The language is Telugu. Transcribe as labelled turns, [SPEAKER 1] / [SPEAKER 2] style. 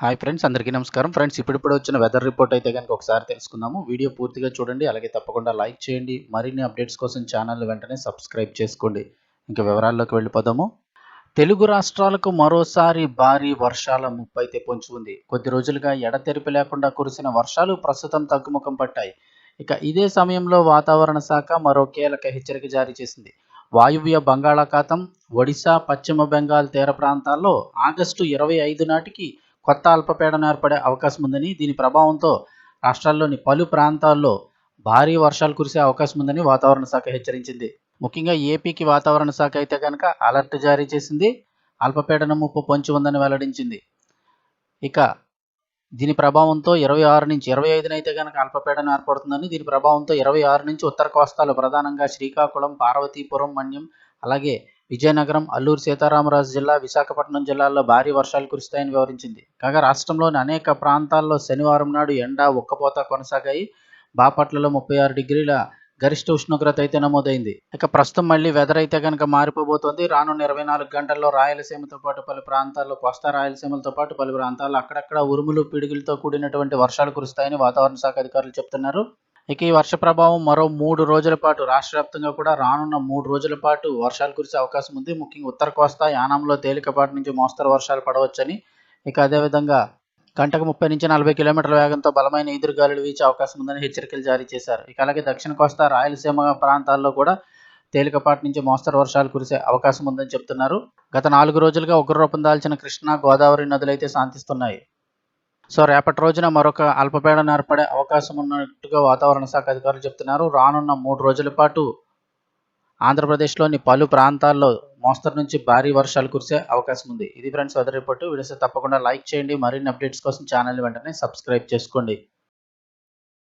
[SPEAKER 1] హాయ్ ఫ్రెండ్స్ అందరికీ నమస్కారం. ఫ్రెండ్స్ ఇప్పుడిప్పుడు వచ్చిన వెదర్ రిపోర్ట్ అయితే కనుక ఒకసారి తెలుసుకుందాము. వీడియో పూర్తిగా చూడండి అలాగే తప్పకుండా లైక్ చేయండి. మరిన్ని అప్డేట్స్ కోసం ఛానల్ వెంటనే సబ్స్క్రైబ్ చేసుకోండి. ఇంకా వివరాల్లోకి వెళ్ళిపోదాము. తెలుగు రాష్ట్రాలకు మరోసారి భారీ వర్షాల ముప్పైతే అయితే పొంచి ఉంది. కొద్ది రోజులుగా ఎడతెరిపి లేకుండా కురిసిన వర్షాలు ప్రస్తుతం తగ్గుముఖం పట్టాయి. ఇక ఇదే సమయంలో వాతావరణ శాఖ మరో కీలక హెచ్చరిక జారీ చేసింది. వాయువ్య బంగాళాఖాతం ఒడిశా పశ్చిమ బెంగాల్ తీర ప్రాంతాల్లో ఆగస్టు ఇరవై ఐదు నాటికి కొత్త అల్పపీడనం ఏర్పడే అవకాశం ఉందని దీని ప్రభావంతో రాష్ట్రాల్లోని పలు ప్రాంతాల్లో భారీ వర్షాలు కురిసే అవకాశం ఉందని వాతావరణ శాఖ హెచ్చరించింది. ముఖ్యంగా ఏపీకి వాతావరణ శాఖ అయితే కనుక అలర్ట్ జారీ చేసింది అల్పపీడనం ముప్పు పొంచి ఉందని వెల్లడించింది. ఇక దీని ప్రభావంతో ఇరవై ఆరు నుంచి ఇరవై ఐదున అయితే కనుక అల్పపీడనం ఏర్పడుతుందని దీని ప్రభావంతో ఇరవై ఆరు నుంచి ఉత్తర కోస్తాలో ప్రధానంగా శ్రీకాకుళం పార్వతీపురం మన్యం అలాగే విజయనగరం అల్లూరు సీతారామరాజు జిల్లా విశాఖపట్నం జిల్లాల్లో భారీ వర్షాలు కురుస్తాయని వివరించింది. కాగా రాష్ట్రంలోని అనేక ప్రాంతాల్లో శనివారం నాడు ఎండ ఉక్కపోత కొనసాగాయి. బాపట్లలో ముప్పై ఆరు డిగ్రీల గరిష్ట ఉష్ణోగ్రత అయితే నమోదైంది. ఇక ప్రస్తుతం మళ్ళీ వెదర్ అయితే కనుక మారిపోబోతోంది. రానున్న ఇరవై నాలుగు గంటల్లో రాయలసీమతో పాటు పలు ప్రాంతాల్లో కోస్తా రాయలసీమలతో పాటు పలు ప్రాంతాల్లో అక్కడక్కడ ఉరుములు పిడుగులతో కూడినటువంటి వర్షాలు కురుస్తాయని వాతావరణ శాఖ అధికారులు చెప్తున్నారు. ఇక ఈ వర్ష ప్రభావం మరో మూడు రోజుల పాటు రాష్ట్ర వ్యాప్తంగా కూడా రానున్న మూడు రోజుల పాటు వర్షాలు కురిసే అవకాశం ఉంది. ముఖ్యంగా ఉత్తర కోస్తా యానంలో తేలికపాటి నుంచి మోస్తరు వర్షాలు పడవచ్చని ఇక అదేవిధంగా గంటకు ముప్పై నుంచి నలభై కిలోమీటర్ల వేగంతో బలమైన ఎదురుగాలులు వీచే అవకాశం ఉందని హెచ్చరికలు జారీ చేశారు. ఇక అలాగే దక్షిణ కోస్తా రాయలసీమ ప్రాంతాల్లో కూడా తేలికపాటి నుంచి మోస్తరు వర్షాలు కురిసే అవకాశం ఉందని చెబుతున్నారు గత నాలుగు రోజులుగా ఉగ్రరూపం దాల్చిన కృష్ణా గోదావరి నదులైతే శాంతిస్తున్నాయి. సో రేపటి రోజున మరొక అల్పపీడనం ఏర్పడే అవకాశం ఉన్నట్టుగా వాతావరణ శాఖ అధికారులు చెప్తున్నారు. రానున్న మూడు రోజుల పాటు ఆంధ్రప్రదేశ్లోని పలు ప్రాంతాల్లో మోస్తరు నుంచి భారీ వర్షాలు కురిసే అవకాశం ఉంది. ఇది ఫ్రెండ్స్ వెదర్ రిపోర్ట్ వీడియోస్ తప్పకుండా లైక్ చేయండి. మరిన్ని అప్డేట్స్ కోసం ఛానల్ వెంటనే సబ్స్క్రైబ్ చేసుకోండి.